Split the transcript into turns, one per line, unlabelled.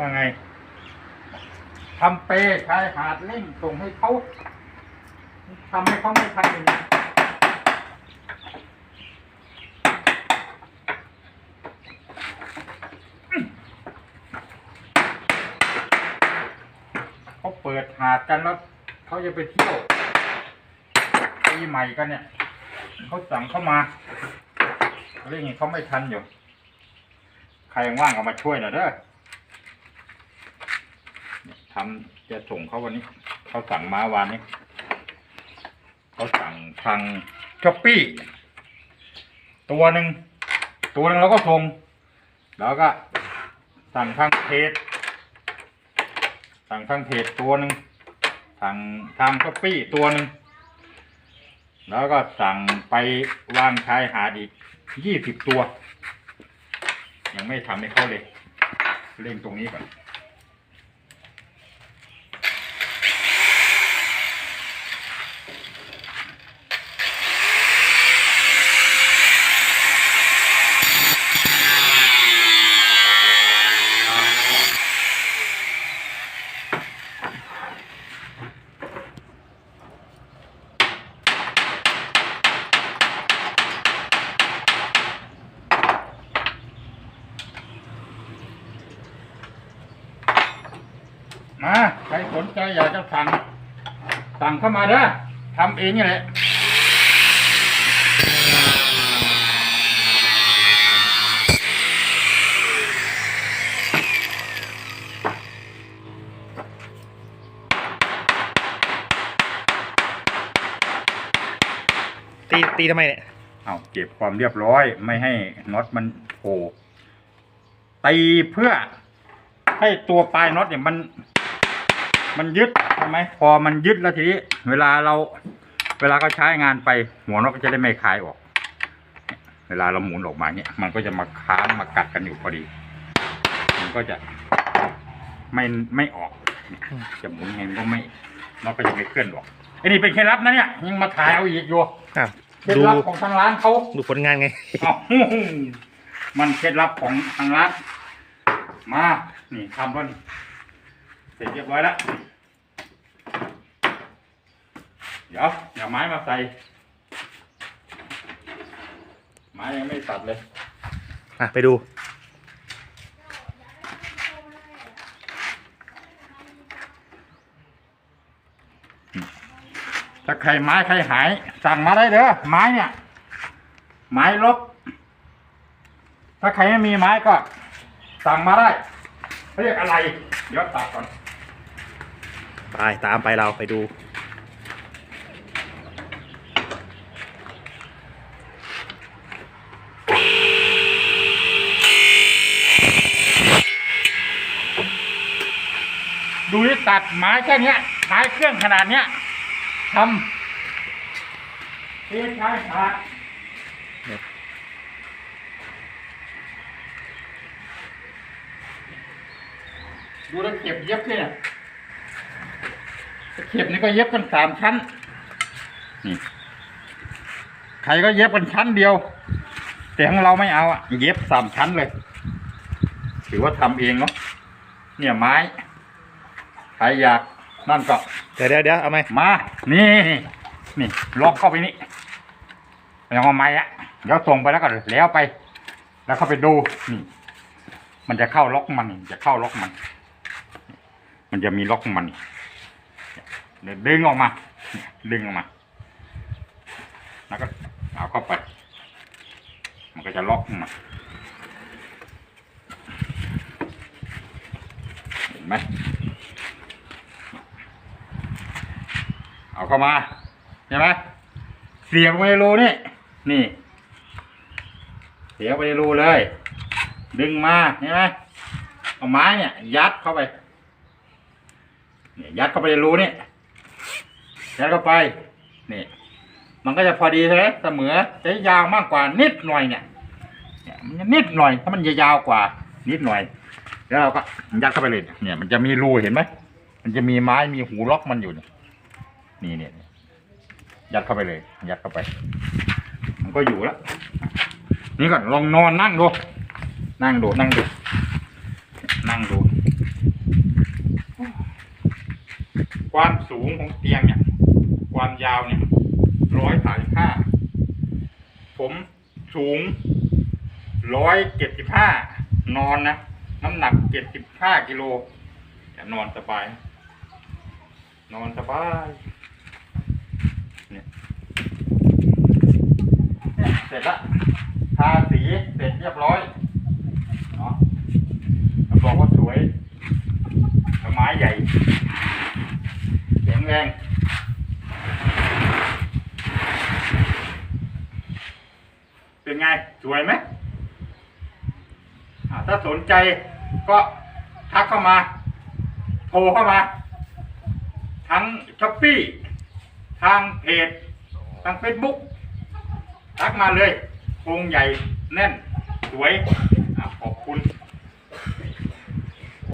ว่าไงทำเปชายหาดเร่งส่งให้เขาทำให้เขาไม่ทันอย่างเขาเปิดหาดกันแล้วเขาจะไปเที่ยวปีใหม่กันเนี่ยเขาสั่งเข้ามาเรื่องนี้เขาไม่ทันอยู่ ใครว่างก็มาช่วยหน่อยเด้อ ทำจะส่งเขาวันนี้ เขาสั่งมาวันนี้ เขาสั่งทางช้อปปี้ตัวหนึ่งตัวหนึ่งเราก็ส่งแล้วก็สั่งทางเพจสั่งทางเพจตัวหนึ่งสั่งทางช้อปปี้ตัวหนึ่งแล้วก็สั่งไปวางชายหาดอีกยี่สิบตัว ยังไม่ทำให้เขาเลยเร่งตรงนี้ก่อน มาใครสนใจอยากจะสั่ง สั่งเข้ามาเด้อทำเองนี่แหละ
ตีตีทำไมเนี่ย
เอาเก็บความเรียบร้อยไม่ให้น็อตมันโผล่ตีเพื่อให้ตัวปลายน็อตเนี่ยมัน มันยึดใช่ไหมพอมันยึดแล้วทีนี้ เวลาเรา เวลาเขาใช้งานไปหัวน็อตก็จะได้ไม่คลายออกเนี่ยเวลาเราหมุนออกมาเนี่ยมันก็จะมาค้างมากัดกันอยู่พอดี มันก็จะไม่ไม่ออกเนี่ยจะหมุนไงมันก็ไม่น็อตก็จะไม่เคลื่อนออกไอ้นี่เป็นเคล็ดลับนะเนี่ยยังมาถ่ายเอาอีกอยู่
อะ
เคล็ด
ดู
ลับของทางร้านเขา
ดูผลงานไง
เอ้ามันเคล็ดลับของทางร้านมา นี่ทำก่อนเสร็จเรียบร้อยแล้ว เดี๋ยวเดี๋ยวไม้มาใส่ ไม้ยังไม่ตัดเลย
อะไปดู
ถ้าใครไม้ใครหาย สั่งมาได้เด้อไม้เนี่ย ไม้ลบ ถ้าใครไม่มีไม้ก็ สั่งมาได้เขาเรียกอะไร เดี๋ยวตัดก่อน
ไปตามไปเราไปดู
ดูที่ตัดไม้แค่เนี้ยใช้เครื่องขนาดเนี้ยทำเทใช้ขาดดูแล้วเก็บเย็บเนี่ยเข็บนี่ก็เย็บกันสามชั้น นี่ ใครก็เย็บกันชั้นเดียว แต่ของเราไม่เอาอะ เย็บสามชั้นเลย ถือว่าทำเองเนาะ เนี่ยไม้ ใครอยากนั่นก็
เดี๋ยวเดี๋ยวเดี๋ยวเอาไหม
มา นี่ นี่ล็อกเข้าไปนี่แล้วเอาไม้อะเดี๋ยวส่งไปแล้วก็แล้วไป แล้วเข้าไปดูนี่ มันจะเข้าล็อกมันนี่จะเข้าล็อกมัน มันจะมีล็อกของมันนี่เดี๋ยวดึงออกมาเนี่ยดึงออกมา แล้วก็เอาเข้าไป มันก็จะล็อกของมันเห็นไหม เอาเข้ามาใช่ไหมเสียบไปในรูนี่ นี่ เสียบไปในรูเลย ดึงมาใช่ไหมเอาไม้เนี่ย ยัดเข้าไปเนี่ยยัดเข้าไปในรูนี่ยัดเข้าไป นี่ มันก็จะพอดีใช่ไหมเสมอจะยาวมากกว่านิดหน่อยเนี่ยเนี่ยมันนิดหน่อยถ้ามันจะยาวกว่า นิดหน่อย แล้วเราก็ยัดเข้าไปเลย เนี่ย มันจะมีรูเห็นไหมมันจะมีไม้มีหูล็อกมันอยู่เนี่ย นี่เนี่ยยัดเข้าไปเลย ยัดเข้าไป มันก็อยู่แล้วนี่ก่อนลองนอนนั่งดู นั่งดูนั่งดู นั่งดู ความสูงของเตียงเนี่ย ความยาวเนี่ยร้อยสามห้าผมสูงร้อยเจ็ดสิบห้านอนนะ น้ำหนักเจ็ดสิบห้ากิโลแต่นอนสบาย นอนสบาย เนี่ยเสร็จละทาสีเสร็จเรียบร้อยเนาะมันบอกว่าสวยไม้ใหญ่แข็งแรงเป็นไงสวยไหมถ้าสนใจก็ทักเข้ามา โทรเข้ามา ทั้งช้อปปี้ ทางเพจทางเฟซบุ๊กทักมาเลยโครงใหญ่แน่น สวย